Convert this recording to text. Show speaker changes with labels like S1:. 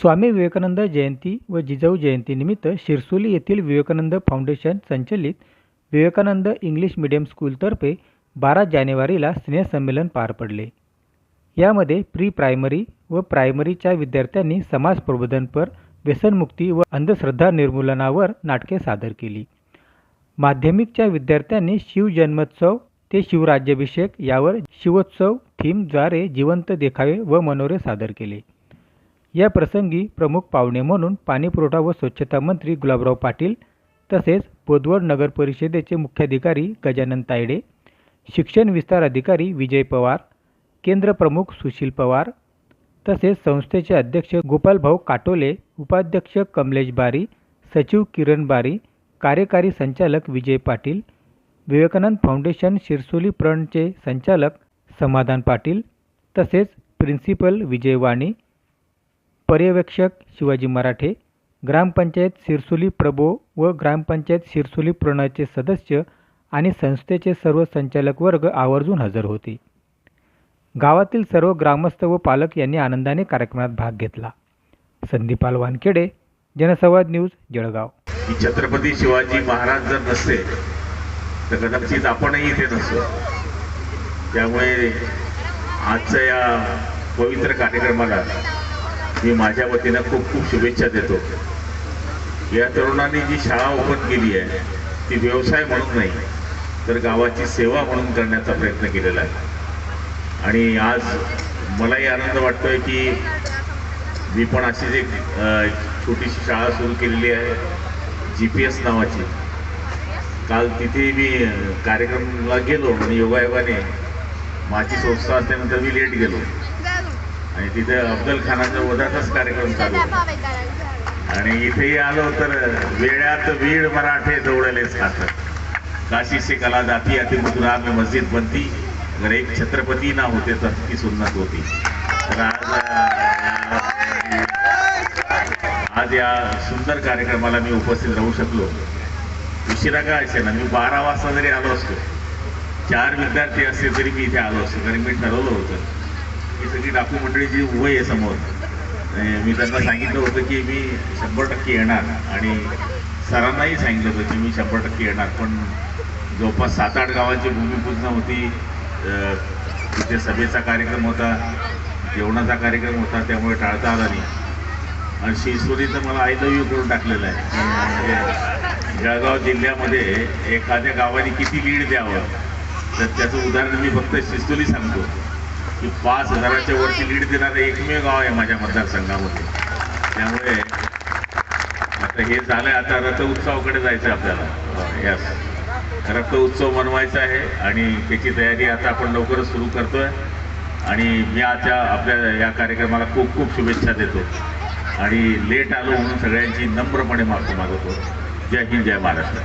S1: स्वामी विवेकानंद जयंती व जिजाऊ जयंतीनिमित्त शिरसोली येथील विवेकानंद फाउंडेशन संचलित विवेकानंद इंग्लिश मीडियम स्कूलतर्फे बारा जानेवारीला स्नेहसंमेलन पार पडले. यामध्ये प्री प्रायमरी व प्रायमरीच्या विद्यार्थ्यांनी समाज प्रबोधनपर व्यसनमुक्ती व अंधश्रद्धा निर्मूलनावर नाटके सादर केली. माध्यमिकच्या विद्यार्थ्यांनी शिवजन्मोत्सव ते शिवराज्याभिषेक यावर शिवोत्सव थीमद्वारे जिवंत देखावे व मनोरे सादर केले. या प्रसंगी प्रमुख पाहुणे म्हणून पाणीपुरवठा व स्वच्छता मंत्री गुलाबराव पाटील तसेच बोदवड नगर परिषदेचे मुख्याधिकारी गजानन तायडे शिक्षण विस्तार अधिकारी विजय पवार केंद्र प्रमुख सुशील पवार तसेच संस्थेचे अध्यक्ष गोपालभाऊ काटोले उपाध्यक्ष कमलेश बारी सचिव किरण बारी कार्यकारी संचालक विजय पाटील विवेकानंद फाउंडेशन शिरसोली प्रणचे संचालक समाधान पाटील तसेच प्रिन्सिपल विजय वाणी पर्यवेक्षक शिवाजी मराठे ग्रामपंचायत शिरसोली प्रभो व ग्रामपंचायत शिरसोली प्रणचे सदस्य आणि संस्थेचे सर्व संचालक वर्ग आवर्जून हजर होते. गावातील सर्व ग्रामस्थ व पालक यांनी आनंदाने कार्यक्रमात भाग घेतला. संदीपाल वानखेडे जनसंवाद न्यूज जळगाव.
S2: छत्रपती शिवाजी महाराज जर नसते तर कदाचित आपणही इथे नसतो त्यामुळे आजच्या या पवित्र कार्यक्रमाला मी माझ्या वतीनं खूप खूप शुभेच्छा देतो. या तरुणांनी जी शाळा ओपन केली आहे ती व्यवसाय म्हणून नाही तर गावाची सेवा म्हणून करण्याचा प्रयत्न केलेला आहे. आणि आज मलाही आनंद वाटतोय की मी पण अशीच एक छोटीशी शाळा सुरू केलेली आहे जी पी एस नावाची. काल तिथे मी कार्यक्रमाला गेलो आणि योगायोगाने माझी संस्था असल्यानंतर मी लेट गेलो. आणि तिथे अफजल खानाच्या वधाचाच कार्यक्रम चालू होता आणि इथेही आलो तर वेळात वीड मराठे दौडलेच खातात. काशीशी कला जाती अति मथुरा में मस्जिद बनती. अगर एक छत्रपती ना होते तर ती सुन्नत होती. तर आज आज या सुंदर कार्यक्रमाला मी उपस्थित राहू शकलो. उशिरा का असे ना? मी बारा वाजता जरी आलो असतो. चार विद्यार्थी असले तरी मी इथे आलो असतो. कारण मी ठरवलं होतं. ही सगळी डाकू मंडळीची उभं आहे समोर मी त्यांना सांगितलं होतं की मी शंभर टक्के येणार आणि सरांनाही सांगितलं होतं की मी शंभर टक्के येणार पण जवळपास सात आठ गावांची भूमिपूजन होती. तिथे सभेचा कार्यक्रम होता जेवणाचा कार्यक्रम होता त्यामुळे टाळता आला नाही. आणि शिरसोलीचं मला आय लव्ह यू करून टाकलेलं आहे. म्हणजे जळगाव जिल्ह्यामध्ये एखाद्या गावाने किती लीड द्यावं तर त्याचं उदाहरण मी फक्त शिस्तोली सांगतो. की पाच हजाराच्या वरती लीड देणारं एकमेव गाव आहे माझ्या मतदारसंघामध्ये. त्यामुळे आता हे झालंय आता रथ उत्सवाकडे जायचं आहे आपल्याला. यस रथ उत्सव मनवायचा आहे आणि त्याची तयारी आता आपण लवकरच सुरू करतोय. आणि मी आता आपल्या या कार्यक्रमाला खूप खूप शुभेच्छा देतो. आणि लेट आलो म्हणून सगळ्यांची नम्रपणे माफी मागवतो जय हिंद जय महाराष्ट्र.